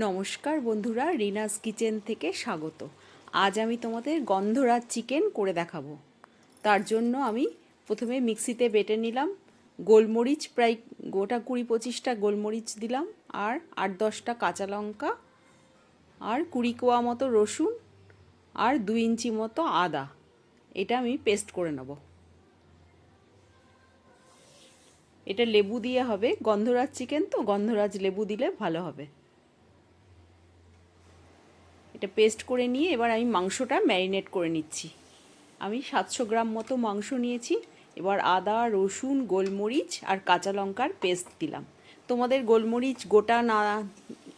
নমস্কার বন্ধুরা, রিনাস কিচেন থেকে স্বাগত। আজ আমি তোমাদের গন্ধরাজ চিকেন করে দেখাবো। তার জন্য আমি প্রথমে মিক্সিতে বেটে নিলাম, গোলমরিচ প্রায় গোটা কুড়ি পঁচিশটা গোলমরিচ দিলাম, আর আট দশটা কাঁচা লঙ্কা, আর কুড়ি কোয়া মতো রসুন, আর দু ইঞ্চি মতো আদা। এটা আমি পেস্ট করে নেব। এটা লেবু দিয়ে হবে। গন্ধরাজ চিকেন তো, গন্ধরাজ লেবু দিলে ভালো হবে। এটা পেস্ট করে নিয়ে এবার আমি মাংসটা ম্যারিনেট করে নিচ্ছি। আমি সাতশো গ্রাম মতো মাংস নিয়েছি, এবার আদা, রসুন, গোলমরিচ আর কাঁচা লঙ্কার পেস্ট দিলাম। তোমাদের গোলমরিচ গোটা না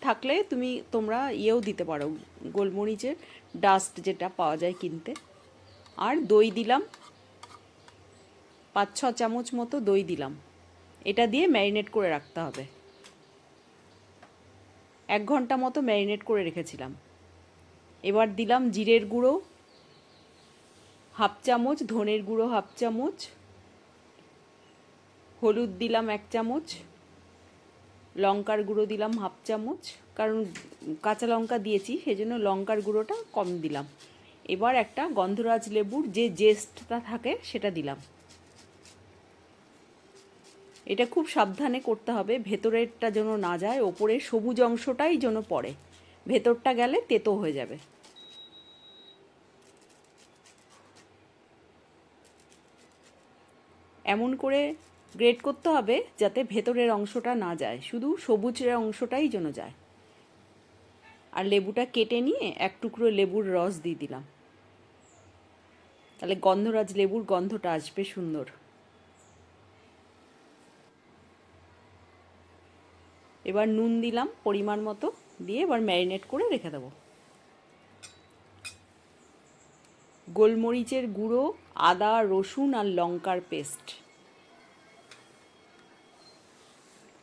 থাকলে তুমি, তোমরা ইয়েও দিতে পারো, গোলমরিচের ডাস্ট যেটা পাওয়া যায় কিনতে। আর দই দিলাম পাঁচ ছ চামচ মতো দই দিলাম। এটা দিয়ে ম্যারিনেট করে রাখতে হবে। এক ঘণ্টা মতো ম্যারিনেট করে রেখেছিলাম। এবার দিলাম জিরের গুঁড়ো, হাফ চামচ, ধনের গুঁড়ো হাফ চামচ, হলুদ দিলাম এক চামচ, লঙ্কার গুঁড়ো দিলাম হাফ চামচ, কারণ কাঁচা লঙ্কা দিয়েছি, সেজন্য লঙ্কার গুঁড়োটা কম দিলাম। এবার একটা গন্ধরাজ লেবুর যে জেস্টটা থাকে সেটা দিলাম। এটা খুব সাবধানে করতে হবে, ভেতরেরটা যেন না যায় ওপরে সবুজ অংশটাই যেন পড়ে, ভেতরটা গেলে তেতো হয়ে যাবে। এমন করে গ্রেড করতে হবে যাতে ভেতরের অংশটা না যায়। শুধু সবুজের অংশটাই যেন যায়। আর লেবুটা কেটে নিয়ে এক টুকরো লেবুর রস দিয়ে দিলাম। তাহলে গন্ধরাজ লেবুর গন্ধটা আসবে সুন্দর। এবার নুন দিলাম পরিমাণ মতো, দিয়ে এবার ম্যারিনেট করে রেখে দেবো। গোলমরিচের গুঁড়ো আদা, রসুন আর লঙ্কার পেস্ট।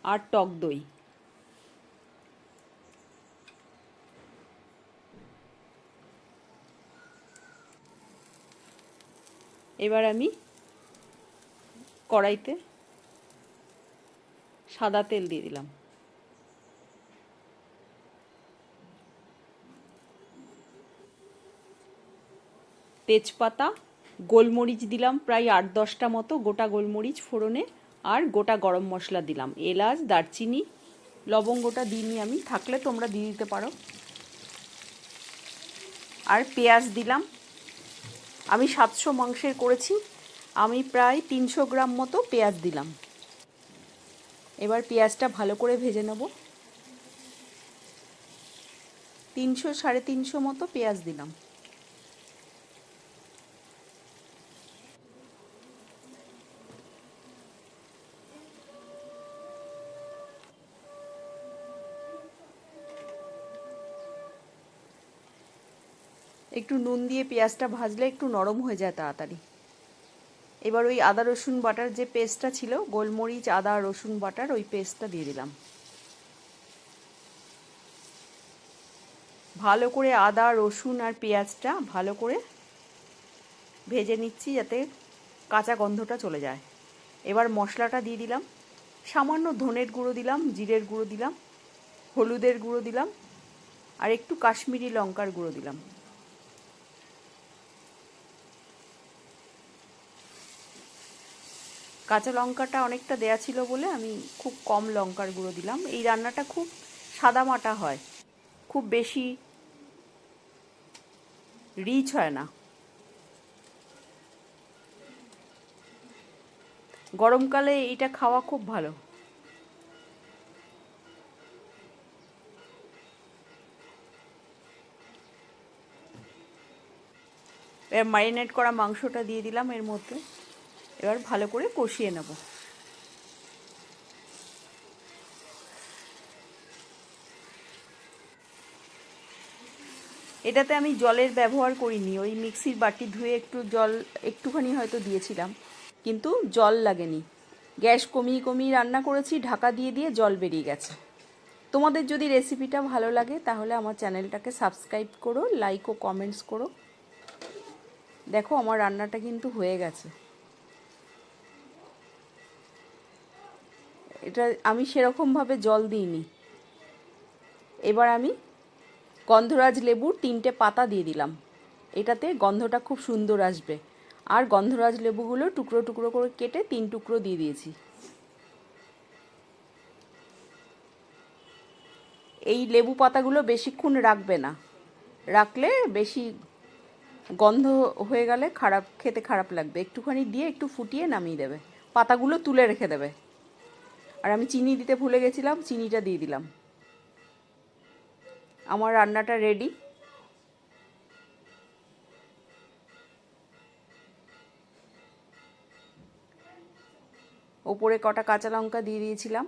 আর টক দই। এবার আমি কড়াইতে সাদা তেল দিয়ে দিলাম। তেজপাতা গোলমরিচ দিলাম, প্রায় আট দশটা মতো গোটা গোলমরিচ ফোড়নে আর গোটা গরম মশলা দিলাম। এলাচ, দারচিনি, লবঙ্গটা দিইনি আমি, থাকলে তোমরা দিয়ে দিতে পারো। আর পেঁয়াজ দিলাম। আমি সাতশো মাংসের করেছি, আমি প্রায় তিনশো গ্রাম মতো পেঁয়াজ দিলাম। এবার পেঁয়াজটা ভালো করে ভেজে নেব। তিনশো সাড়ে তিনশো মতো পেঁয়াজ দিলাম। একটু নুন দিয়ে পেঁয়াজটা ভাজলে একটু নরম হয়ে যায় তাড়াতাড়ি। এবার ওই আদা, রসুন, বাটার যে পেস্টটা ছিল, গোলমরিচ, আদা, রসুন, বাটার, ওই পেস্টটা দিয়ে দিলাম। ভালো করে আদা, রসুন আর পেঁয়াজটা ভালো করে ভেজে নিচ্ছি যাতে কাঁচা গন্ধটা চলে যায়। এবার মশলাটা দিয়ে দিলাম। সামান্য ধনের গুঁড়ো দিলাম, জিরের গুঁড়ো দিলাম, হলুদের গুঁড়ো দিলাম, আর একটু কাশ্মীরি লঙ্কার গুঁড়ো দিলাম। কাঁচা লঙ্কাটা অনেকটা দেয়া ছিল বলে আমি খুব কম লঙ্কার গুঁড়ো দিলাম। এই রান্নাটা খুব সাদা মাটা হয়। খুব বেশি রিচ হয় না। গরমকালে এটা খাওয়া খুব ভালো। ম্যারিনেট করা মাংসটা দিয়ে দিলাম এর মধ্যে। এবার ভালো করে কষিয়ে নেব। এটাতে আমি জলের ব্যবহার করিনি, ওই মিক্সির বাটি ধুয়ে একটু জল, একটুখানি হয়তো দিয়েছিলাম, কিন্তু জল লাগেনি। গ্যাস কমিয়ে কমিয়ে রান্না করেছি, ঢাকা দিয়ে দিয়ে জল বেরিয়ে গেছে। তোমাদের যদি রেসিপিটা ভালো লাগে, তাহলে আমার চ্যানেলটাকে সাবস্ক্রাইব করো, লাইক ও কমেন্টস করো। দেখো, আমার রান্নাটা কিন্তু হয়ে গেছে। এটা আমি সেরকমভাবে জল দিইনি। এবার আমি গন্ধরাজ লেবুর তিনটে পাতা দিয়ে দিলাম। এটাতে গন্ধটা খুব সুন্দর আসবে। আর গন্ধরাজ লেবুগুলো টুকরো টুকরো করে কেটে তিন টুকরো দিয়ে দিয়েছি। এই লেবু পাতাগুলো বেশিক্ষণ রাখবে না। রাখলে বেশি গন্ধ হয়ে গেলে খারাপ, খেতে খারাপ লাগবে। একটুখানি দিয়ে একটু ফুটিয়ে নামিয়ে দেবে। পাতাগুলো তুলে রেখে দেবে। আর আমি চিনি দিতে ভুলে গেছিলাম, চিনিটা দিয়ে দিলাম। আমার রান্নাটা রেডি ওপরে কটা কাঁচা লঙ্কা দিয়ে দিয়েছিলাম।